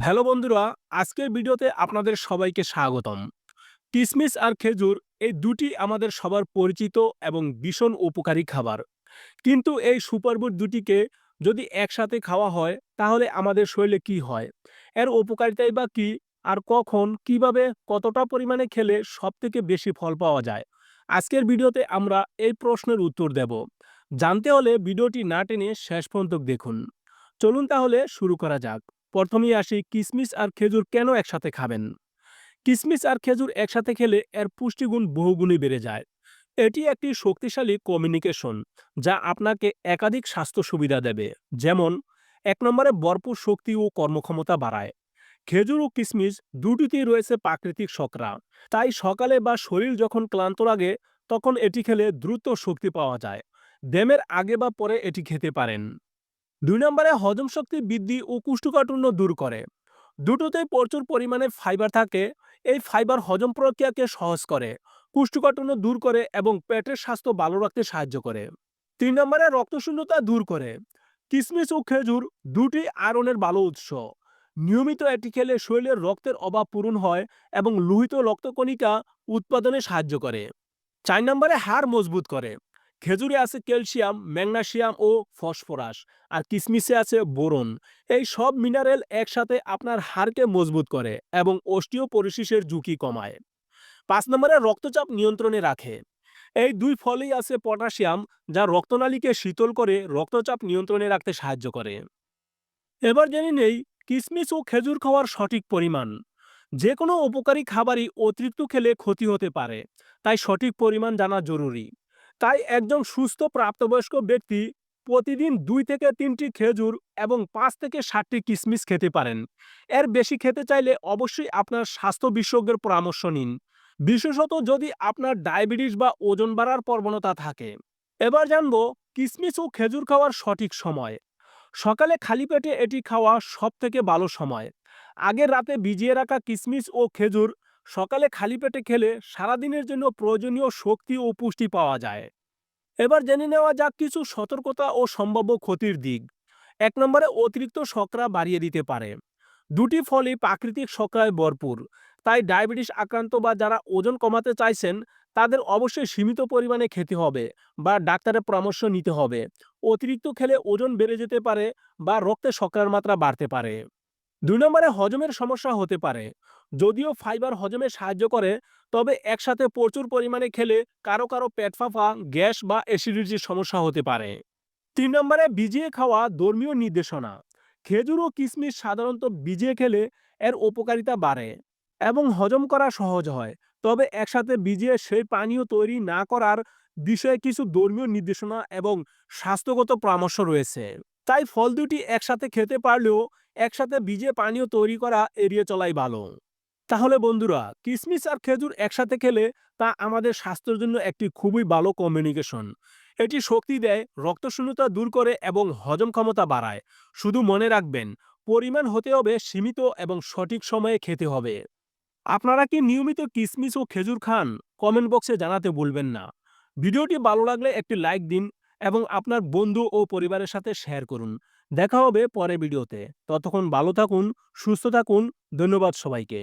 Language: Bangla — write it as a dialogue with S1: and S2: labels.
S1: হ্যালো বন্ধুরা, আজকের ভিডিওতে আপনাদের সবাইকে স্বাগতম। কিসমিস আর খেজুর এই দুটি আমাদের সবার পরিচিত এবং ভীষণ উপকারী খাবার। কিন্তু এই সুপারফুড দুটিকে যদি একসাথে খাওয়া হয়, তাহলে আমাদের শরীরে কি হয়? এর উপকারিতাই বা কি? আর কখন, কীভাবে, কতটা পরিমাণে খেলে সব থেকে বেশি ফল পাওয়া যায়? আজকের ভিডিওতে আমরা এই প্রশ্নের উত্তর দেব। জানতে হলে ভিডিওটি না টেনে শেষ পর্যন্ত দেখুন। চলুন তাহলে শুরু করা যাক। প্রথমেই আসি কিসমিস আর খেজুর কেন একসাথে খাবেন? কিসমিস আর খেজুর একসাথে খেলে এর পুষ্টিগুণ বহুগুণে বেড়ে যায়। এটি একটি শক্তিশালী কমিউনিকেশন যা আপনাকে একাধিক স্বাস্থ্য সুবিধা দেবে। যেমন, এক নম্বরে ভরপুর শক্তি ও কর্মক্ষমতা বাড়ায়। খেজুর ও কিসমিস দুটিতেই রয়েছে প্রাকৃতিক শকরা তাই সকালে বা শরীর যখন ক্লান্ত লাগে, তখন এটি খেলে দ্রুত শক্তি পাওয়া যায়। ড্যামের আগে বা পরে এটি খেতে পারেন। দুই নম্বরে হজম শক্তি বৃদ্ধি ও কুষ্ঠকাঠিন্য দূর করে। দুটোতেই প্রচুর পরিমাণে ফাইবার থাকে। এই ফাইবার হজম প্রক্রিয়াকে সহজ করে, কুষ্ঠকাঠিন্য দূর করে এবং পেটের স্বাস্থ্য ভালো রাখতে সাহায্য করে। তিন নম্বরে রক্তশূন্যতা দূর করে। কিসমিস ও খেজুর দুটি আয়রনের ভালো উৎস। নিয়মিত এটি খেলে শরীরের রক্তের অভাব পূরণ হয় এবং লোহিত রক্তকণিকা উৎপাদনে সাহায্য করে। চার নম্বরে হাড় মজবুত করে। খেজুরে আছে ক্যালসিয়াম, ম্যাগনেসিয়াম ও ফসফরাস, আর কিসমিসে আছে বোরন। এই সব মিনারেল একসাথে আপনার হাড়কে মজবুত করে এবং অস্টিওপোরোসিসের ঝুঁকি কমায়। পাঁচ নম্বরে রক্তচাপ নিয়ন্ত্রণে রাখে। এই দুই ফলেই আছে পটাশিয়াম, যা রক্তনালীকে শীতল করে রক্তচাপ নিয়ন্ত্রণে রাখতে সাহায্য করে। এবার জেনে নেই, কিসমিস ও খেজুর খাওয়ার সঠিক পরিমাণ। যে কোনো উপকারী খাবারই অতিরিক্ত খেলে ক্ষতি হতে পারে, তাই সঠিক পরিমাণ জানা জরুরি। তাই একজন সুস্থ প্রাপ্তবয়স্ক ব্যক্তি প্রতিদিন দুই থেকে তিনটি খেজুর এবং পাঁচ থেকে ষাটটি কিসমিস খেতে পারেন। এর বেশি খেতে চাইলে অবশ্যই আপনার স্বাস্থ্য বিশেষজ্ঞের পরামর্শ নিন। বিশেষত যদি আপনার ডায়াবেটিস বা ওজন বাড়ার প্রবণতা থাকে। এবার জানব কিসমিস ও খেজুর খাওয়ার সঠিক সময়। সকালে খালি পেটে এটি খাওয়া সবথেকে ভালো সময়। আগের রাতে ভিজিয়ে রাখা কিসমিস ও খেজুর সকালে খালি পেটে খেলে সারাদিনের জন্য প্রয়োজনীয় শক্তি ও পুষ্টি পাওয়া যায়। এবার জেনে নেওয়া যাক কিছু সতর্কতা ও সম্ভাব্য ক্ষতির দিক। এক নম্বরে, অতিরিক্ত শকরা বাড়িয়ে দিতে পারে। দুটি ফলই প্রাকৃতিক শকরায় ভরপুর, তাই ডায়াবেটিস আক্রান্ত বা যারা ওজন কমাতে চাইছেন, তাদের অবশ্যই সীমিত পরিমাণে খেতে হবে বা ডাক্তারের পরামর্শ নিতে হবে। অতিরিক্ত খেলে ওজন বেড়ে যেতে পারে বা রক্তে শকরার মাত্রা বাড়তে পারে। দুই নম্বরে হজমের সমস্যা হতে পারে। যদিও ফাইবার হজমে সাহায্য করে, তবে একসাথে প্রচুর পরিমাণে খেলে কারও কারও পেট গ্যাস বা অ্যাসিডিটির সমস্যা হতে পারে। তিন নম্বরে ভিজিয়ে খাওয়া ধর্মীয় নির্দেশনা। খেজুর ও কিশমিশ সাধারণত ভিজিয়ে খেলে এর উপকারিতা বাড়ে এবং হজম করা সহজ হয়। তবে একসাথে ভিজিয়ে সেই পানীয় তৈরি না করার বিষয়ে কিছু ধর্মীয় নির্দেশনা এবং স্বাস্থ্যগত পরামর্শ রয়েছে। তাই ফল দুটি একসাথে খেতে পারলেও একসাথে বীজে পানীয় তৈরি করা এড়িয়ে চলাই ভালো। তাহলে বন্ধুরা, কিসমিস আর খেজুর একসাথে খেলে তা আমাদের স্বাস্থ্যের জন্য একটি খুবই ভালো কমিউনিকেশন এটি শক্তি দেয়, রক্তশূন্যতা দূর করে এবং হজম ক্ষমতা বাড়ায়। শুধু মনে রাখবেন, পরিমাণ হতে হবে সীমিত এবং সঠিক সময়ে খেতে হবে। আপনারা কি নিয়মিত কিসমিস ও খেজুর খান? কমেন্ট বক্সে জানাতে ভুলবেন না। ভিডিওটি ভালো লাগলে একটি লাইক দিন এবং আপনার বন্ধু ও পরিবারের সাথে শেয়ার করুন। দেখা হবে পরে ভিডিওতে ততক্ষণ ভালো থাকুন, সুস্থ থাকুন। ধন্যবাদ সবাইকে।